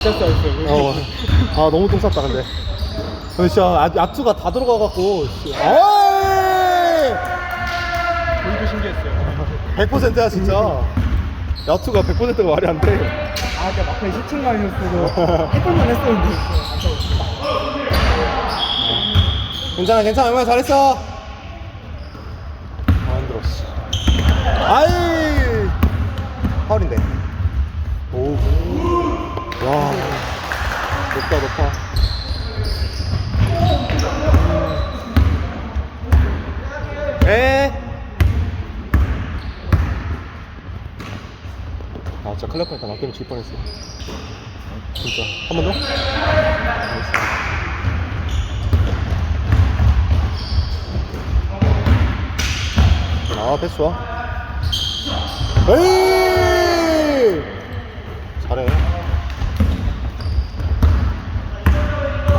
쌌어. 어. 아 너무 똥 쌌다 근데. 근데 진짜 아, 야투가 다 들어가갖고. 씨. 어이! 저희도 신기했어요. 100%야 진짜. 야투가 100%가 말이 안 돼. 아, 진짜 막판에 실책만이었어도 해볼만 했었는데. 괜찮아 괜찮아 얼마나 잘했어. 아 힘들어. 씨. 아이. 파울인데. 오. 와. 높다 높아. 에. 아 진짜 클럽 할때 나 때문에 질 뻔했어. 진짜 한 번 더? 나이스. 아 패스 좋아 에이 잘해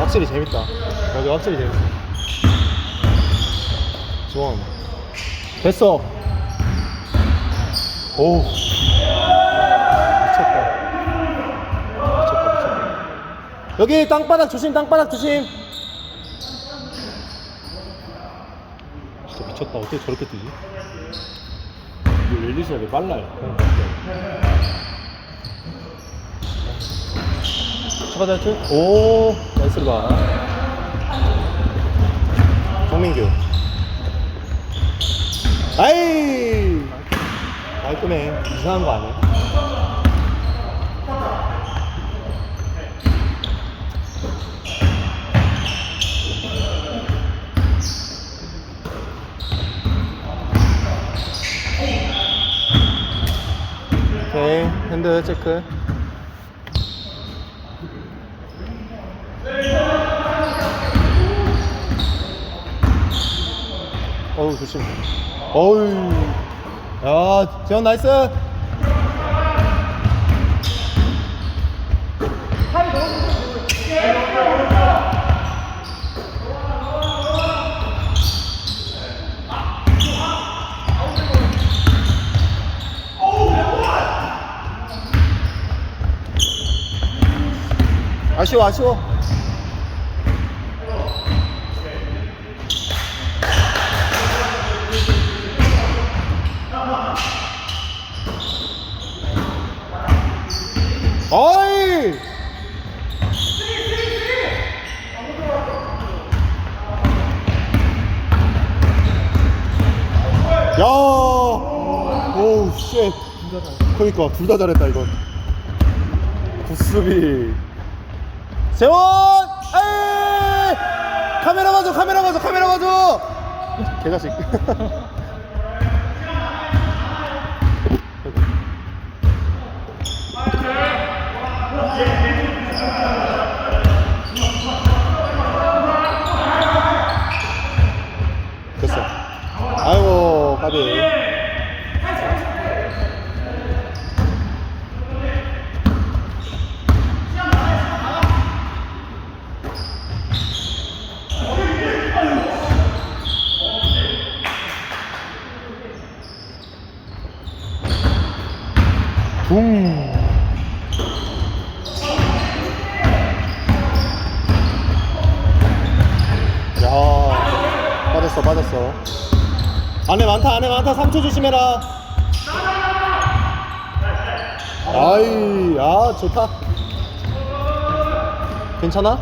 확실히 재밌다. 여기 확실히 재밌어 지원 됐어. 오 미쳤다. 미쳤다 미쳤다. 여기 땅바닥 조심 땅바닥 조심. 진짜 미쳤다. 어떻게 저렇게 뛰지? 릴리시하게 빨라요. 추가자트 오 나이스 봐. 정민규. 아이! 깔끔해. 이상한 거 아니야? 핸드 체크 어우 조심. 어우. 야 재현 나이스. 아쉬워 아쉬워 어이 야 오우 쉣 그니까 둘 다 잘했다 이건. 굿수비. 세원! 에이! 카메라 봐줘 카메라 봐줘 카메라 봐줘! 개자식 됐어 아이고 까비 붕 야, 빠졌어, 빠졌어. 안에 많다, 안에 많다. 3초 조심해라. 아이, 야, 좋다. 괜찮아?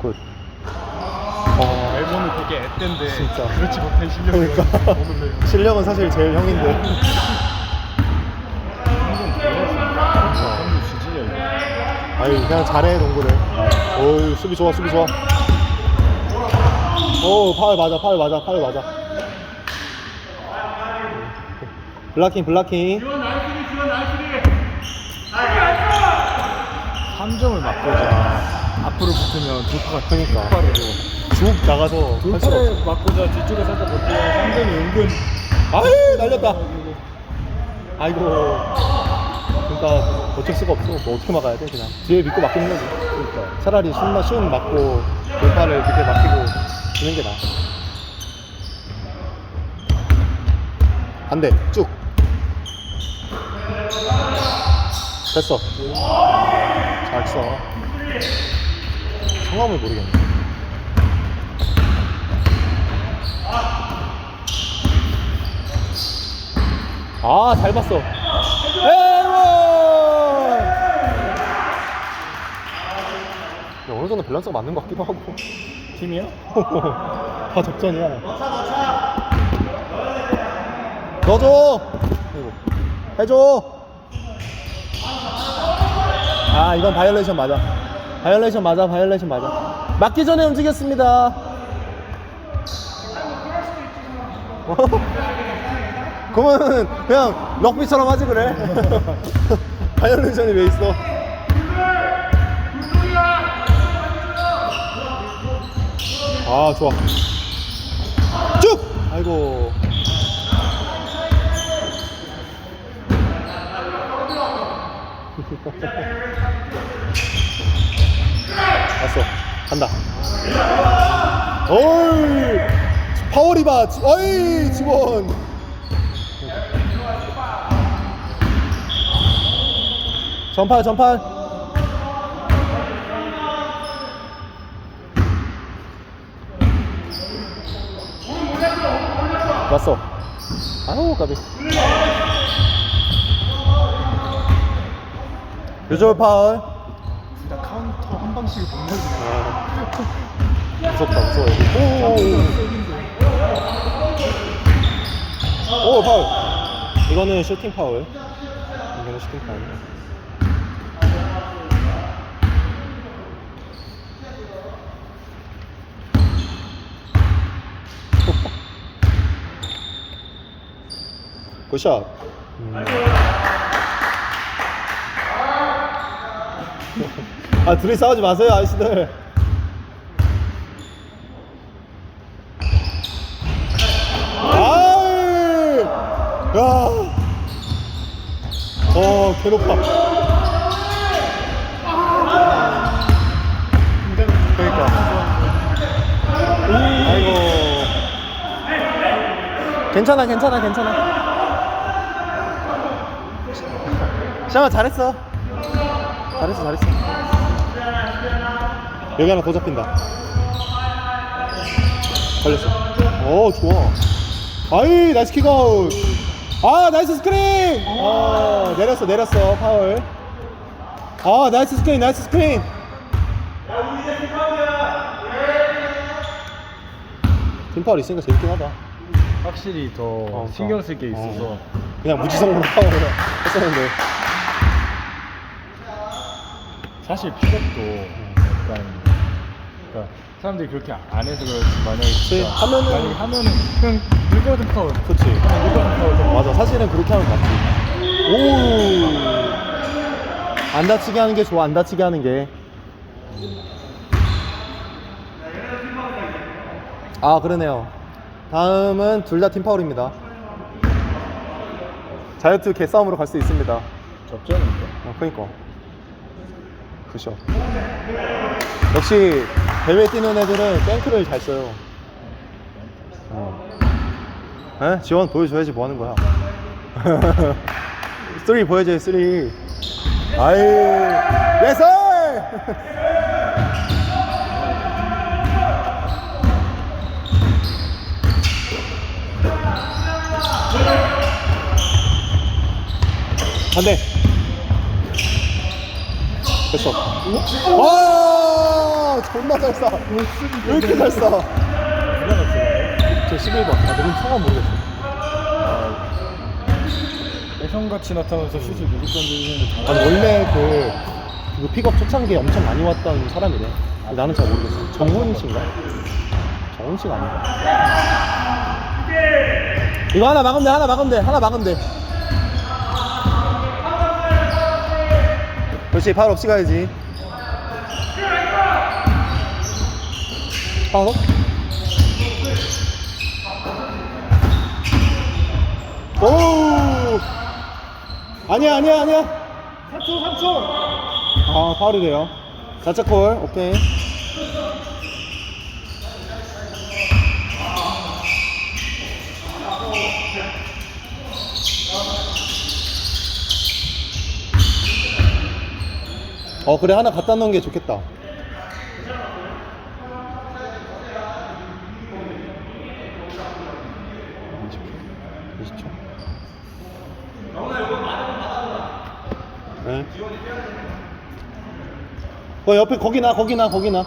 굿. 어, 앨범은 되게 앳된데 진짜. 그렇지 못한 실력을 그러니까. 실력은 사실 제일 형인데. 지지력이. 아유 그냥 잘해 농구를 어유 수비 좋아 수비 좋아 오 파울 맞아 파울 맞아 파울 맞아 블락킹 블락킹 3점을 맞고자 앞으로 붙으면 좋을 것 같으니까. 그러니까. 쭉 나가서 돌파를 맞고자 뒤쪽에 살짝 버티면 3점이 은근 아유 날렸다. 아이고. 그러니까 어쩔 수가 없어. 뭐 어떻게 막아야 돼 그냥. 뒤에 믿고 맡기는 거지. 그러니까 차라리 슛만 슛 맞고 돌파를 그렇게 맡기고 주는 게 나아. 반대. 쭉. 됐어. 잘 써. 성함을 모르겠네 아 잘 봤어. 에원 어느 정도 밸런스가 맞는 것 같기도 하고. 팀이요? 다 접전이야. 넣어줘! 아이고. 해줘! 아 이건 바이올레이션 맞아. 바이올레이션 맞아 바이올레이션 맞아. 맞기 전에 움직였습니다 그러면 그냥 럭비처럼 하지 그래. 바이올레이션이 왜 있어? 아 좋아. 쭉! 아이고. 왔어. 간다. 어이! 파워리바 지- 어이 직원 전팔 전팔 왔어. 아우 까비. 요절 파울 진짜 카운터 한못 넣어주네. 아, 무섭다 무서워 여기 오, 오 파울. 이거는 슈팅 파울. 이거는 슈팅 파울 굿샷 음. 아 둘이 싸우지 마세요 아저씨들 아이 야. 어, 개 높아. 그러니까. 아이고. 괜찮아, 괜찮아, 괜찮아. 샤마 잘했어. 잘했어, 잘했어. 여기 하나 더 잡힌다. 걸렸어. 오, 좋아. 아이, 나이스 킥아웃. 아, 나이스 스크린! 아, 내렸어, 내렸어, 파울. 아, 나이스 스크린, 나이스 스크린! 팀 파울 있으니까 재밌긴 하다. 확실히 더 어, 신경 어. 쓸게 있어서 어. 그냥 무지성으로 파울을 했었는데. 사실 피격도 약간 그러니까 사람들이 그렇게 안 해서 그렇지 만약에 진짜 하면은- 만약에 하면은 그냥 일거든 파울 파울 맞아, 사실은 그렇게 하면 맞지. 오! 안 다치게 하는 게 좋아, 안 다치게 하는 게. 아, 그러네요. 다음은 둘 다 팀 파울입니다. 자유투 개싸움으로 갈 수 있습니다. 접전인데 어, 그니까. 그죠. 역시 대회 뛰는 애들은 뱅크를 잘 써요. 어. 에? 지원 보여줘야지 뭐 하는 거야. 3 보여줘요, 3. 아이, 예스! 반대. 됐어. 와, 존나 잘 쏴. 왜 이렇게 잘 쏴? 제 11번. 아, 누군 성함 모르겠어. 애성같이 나타나서 슛을 누구 던지는데 아니, 원래 그, 그 픽업 초창기에 엄청 많이 왔던 사람이래. 근데 나는 잘 모르겠어. 정훈 씨인가? 정훈 씨가 아닌가? 이거 하나 막으면 돼, 하나 막으면 돼, 하나 막으면 돼. 그렇지, 파울 없이 가야지. 파울? 오! 아니야, 아니야, 아니야. 3초 3초 아, 파울이래요. 자체 콜, 오케이. 어 그래 하나 갖다 놓은 게 좋겠다. 네. 그 옆에 거기 나 거기 나 거기 나.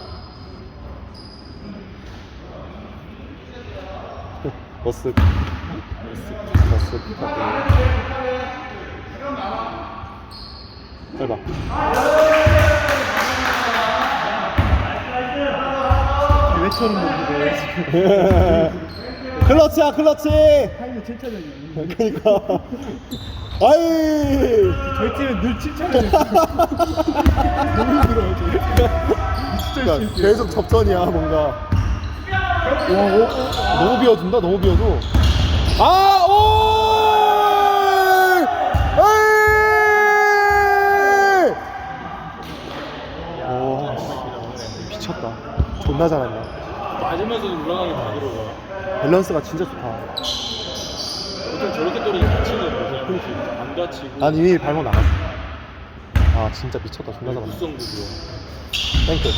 버스. 버스. 잘 봐. 왜처럼 먹는데 클러치야 클러치. 타이밍 칭찬해주고 그러니까. 아이. 저희 팀은 늘 칭찬해주고 너무 힘들어요 지금 진짜 그러니까 계속 접전이야 뭔가. 와, 오, 너무 비워준다 너무 비워도. 아 오. 에이! 오, 미쳤다. 존나 잘한다. 맞으면서도 올라가는 게다 들어가. 밸런스가 진짜 좋다. 보통 저렇게 떨어지면 다치는 거죠. 안 다치고. 난 이미 발목 나갔어. 아 진짜 미쳤다. 존나 잘한다. 구성도 좋아. 땡크.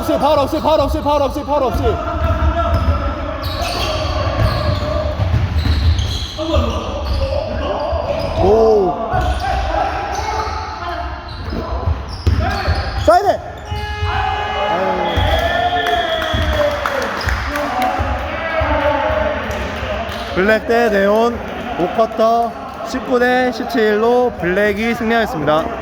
없이, 파울 없이, 파울 없이, 파울 없이, 파울 없이. 오. 사이드. 블랙 대 네온 5쿼터 19대 17로 블랙이 승리하였습니다.